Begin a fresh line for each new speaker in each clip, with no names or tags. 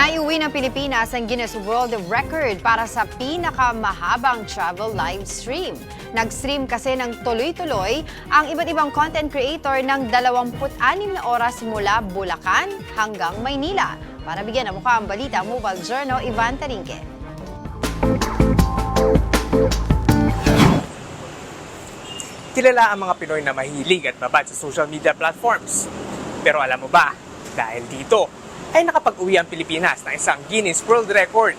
Naiuwi ng Pilipinas ang Guinness World Record para sa pinakamahabang travel live stream. Nag-stream kasi ng tuloy-tuloy ang iba't ibang content creator ng 26 na oras mula Bulacan hanggang Maynila. Para bigyan ng mukha ang balita, Mobile Journal, Ivan Tarinque.
Kilala ang mga Pinoy na mahilig at babad sa social media platforms. Pero alam mo ba, dahil dito, ay nakapag-uwi ang Pilipinas ng isang Guinness World Record.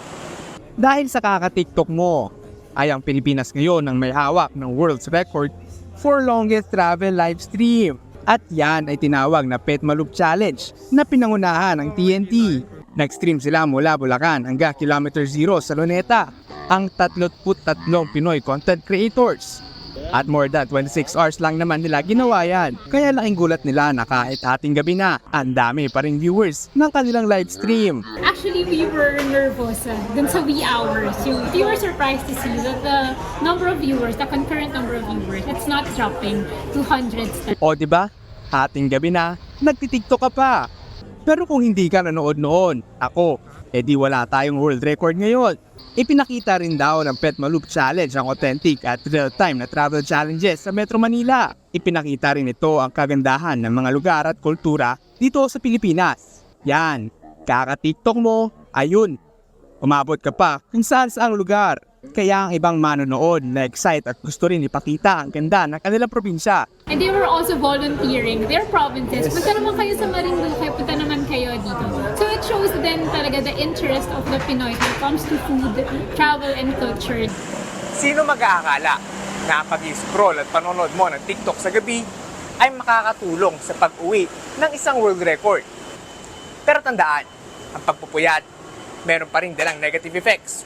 Dahil sa kaka-TikTok mo, ay ang Pilipinas ngayon ang may hawak ng world's record for longest travel live stream. At yan ay tinawag na Pet Malup Challenge na pinangunahan ng TNT. Nag-stream sila mula Bulacan hanggang Kilometer Zero sa Luneta, ang 33 Pinoy content creators. At more than 26 hours lang naman nila ginawa yan. Kaya laking gulat nila na kahit ating gabi na, ang dami pa rin viewers ng kanilang live stream.
Actually, we were nervous uh, dun sa wee hours. Yung, we were surprised to see that the number of viewers, the concurrent number of viewers, it's not dropping to hundreds.
O di ba? Ating gabi na, nagtitiktok ka pa. Pero kung hindi ka nanood noon, ako, edi wala tayong world record ngayon. Ipinakita rin daw ng Pet Malup Challenge ang authentic at real-time na travel challenges sa Metro Manila. Ipinakita rin ito ang kagandahan ng mga lugar at kultura dito sa Pilipinas. Yan, kaka-tiktok mo, ayun, umabot ka pa kung saan saang lugar. Kaya ang ibang manonood na excite at gusto rin ipakita ang ganda ng kanilang probinsya
And they were also volunteering their provinces. Punta naman kayo sa Marinduque, punta naman kayo dito. So it shows then talaga the interest of the Pinoy when it comes to food, travel, and culture.
Sino mag-aakala na pag-scroll at panonood mo ng TikTok sa gabi ay makakatulong sa pag-uwi ng isang world record? Pero tandaan, ang pagpupuyat, meron pa rin dalang negative effects.